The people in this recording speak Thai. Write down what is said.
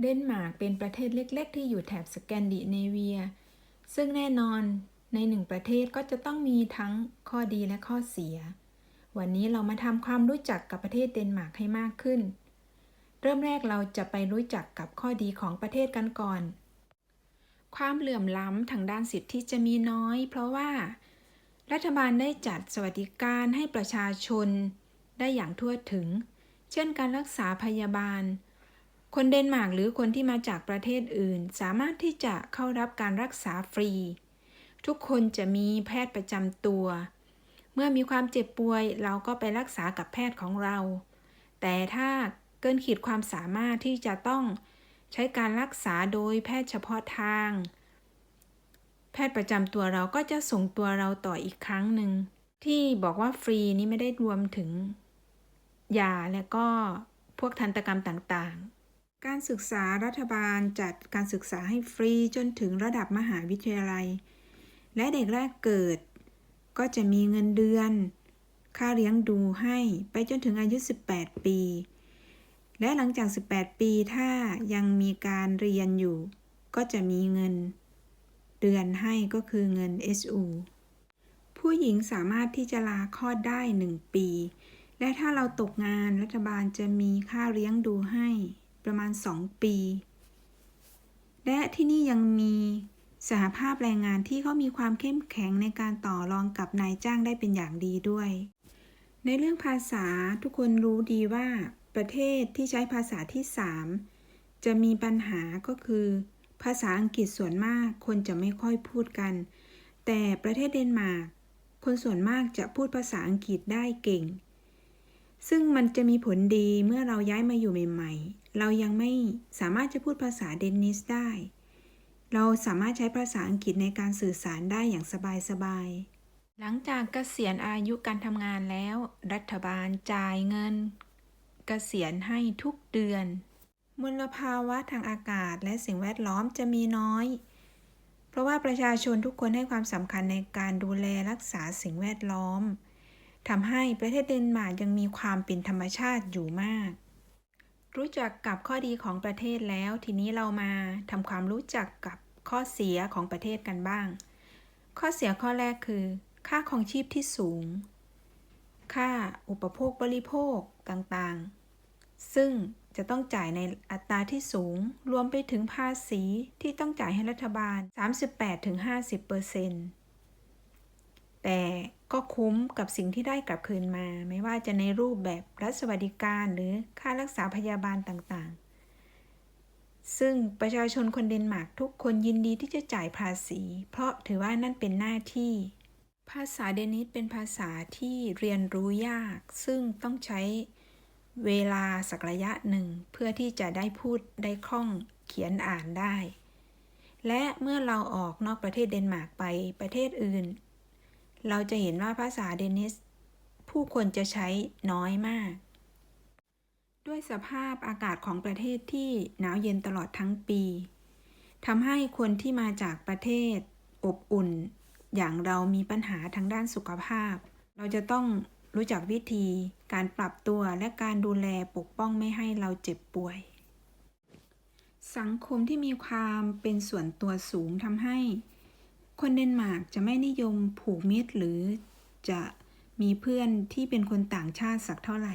เดนมาร์กเป็นประเทศเล็ก ๆ ที่อยู่แถบสแกนดิเนเวีย ซึ่งแน่นอนในหนึ่งประเทศก็จะต้องมีทั้งข้อดีและข้อเสีย วันนี้เรามาทำความรู้จักกับประเทศเดนมาร์กให้มากขึ้น เริ่มแรกเราจะไปรู้จักกับข้อดีของประเทศกันก่อน ความเหลื่อมล้ำทางด้านสิทธิจะมีน้อย เพราะว่า รัฐบาลได้จัดสวัสดิการให้ประชาชน ได้อย่างทั่วถึง เช่นการรักษาพยาบาล คนเดนมาร์กหรือคนที่มาจากประเทศอื่น สามารถที่จะเข้ารับการรักษาฟรี ทุกคนจะมีแพทย์ประจำตัว เมื่อมีความเจ็บป่วยเราก็ไปรักษากับแพทย์ของเรา แต่ถ้าเกินขีดความสามารถที่จะต้องใช้การรักษาโดยแพทย์เฉพาะทาง แพทย์ประจำตัวเราก็จะส่งตัวเราต่ออีกครั้งหนึ่งที่บอกว่าฟรีนี่ไม่ได้รวมถึงยาและก็พวกทันตกรรมต่างๆ การศึกษารัฐบาลจัดการศึกษาให้ฟรีจนถึงระดับมหาวิทยาลัย และเด็กแรกเกิด ก็จะมีเงินเดือน ค่าเลี้ยงดูให้ไปจนถึงอายุ 18 ปี และหลังจาก 18 ปีถ้ายังมีการเรียนอยู่ ก็จะมีเงิน เดือนให้ก็คือเงิน SU ผู้หญิงสามารถที่จะลาคลอดได้ 1 ปี และถ้าเราตกงานรัฐบาลจะมีค่าเลี้ยงดูให้ ประมาณ 2 ปี และที่นี่ยังมีสหภาพแรงงานที่เขามีความเข้มแข็งในการต่อรองกับนายจ้างได้เป็นอย่างดีด้วย ในเรื่องภาษาทุกคนรู้ดีว่าประเทศที่ใช้ภาษาที่ 3 จะมีปัญหาก็คือ ภาษาอังกฤษส่วนมากคนจะไม่ค่อยพูดกัน แต่ประเทศเดนมาร์กคนส่วนมากจะพูดภาษาอังกฤษได้เก่ง ซึ่งมันจะมีผลดีเมื่อเราย้ายมาอยู่ใหม่ๆ เรายังไม่สามารถจะพูดภาษาเดนิสได้ เราสามารถใช้ภาษาอังกฤษในการสื่อสารได้อย่างสบายๆ หลังจากเกษียณอายุการทำงานแล้ว รัฐบาลจ่ายเงิน เกษียณให้ทุกเดือน มลภาวะทางอากาศและสิ่งแวดล้อมจะมีน้อย เพราะว่าประชาชนทุกคนให้ความสำคัญในการดูแลรักษาสิ่งแวดล้อม ทำให้ประเทศเดนมาร์กยังมีความเป็นธรรมชาติอยู่มาก รู้จักกับข้อดีของประเทศแล้วทีนี้เรามาทำความรู้จักกับข้อเสียของประเทศกันบ้าง ข้อเสียข้อแรกคือ ค่าของชีพที่สูง ค่าอุปโภคบริโภคต่างๆ ซึ่งจะต้องจ่ายในอัตราที่สูง รวมไปถึงภาษีที่ต้องจ่ายให้รัฐบาล 38-50% แต่ก็คุ้มกับสิ่งที่ได้กลับคืนมา ไม่ว่าจะในรูปแบบรัฐสวัสดิการหรือค่ารักษาพยาบาลต่างๆ ซึ่งประชาชนคนเดนมาร์กทุกคนยินดีที่จะจ่ายภาษี เพราะถือว่านั่นเป็นหน้าที่ ภาษาเดนิสเป็นภาษาที่เรียนรู้ยาก ซึ่งต้องใช้เวลาสักระยะหนึ่ง เพื่อที่จะได้พูดได้คล่องเขียนอ่านได้ และเมื่อเราออกนอกประเทศเดนมาร์กไปประเทศอื่น เราจะเห็นว่าภาษาเดนิส ผู้คนจะใช้น้อยมาก ด้วยสภาพอากาศของประเทศที่หนาวเย็นตลอดทั้งปีทำให้คนที่มาจากประเทศ อบอุ่น อย่างเรามีปัญหาทางด้านสุขภาพ เราจะต้องรู้จักวิธีการปรับตัวและการดูแลปกป้องไม่ให้เราเจ็บป่วย สังคมที่มีความเป็นส่วนตัวสูงทำให้ คนเดนมาร์กจะไม่นิยมผูกมิตรหรือจะมีเพื่อนที่เป็นคนต่างชาติสักเท่าไหร่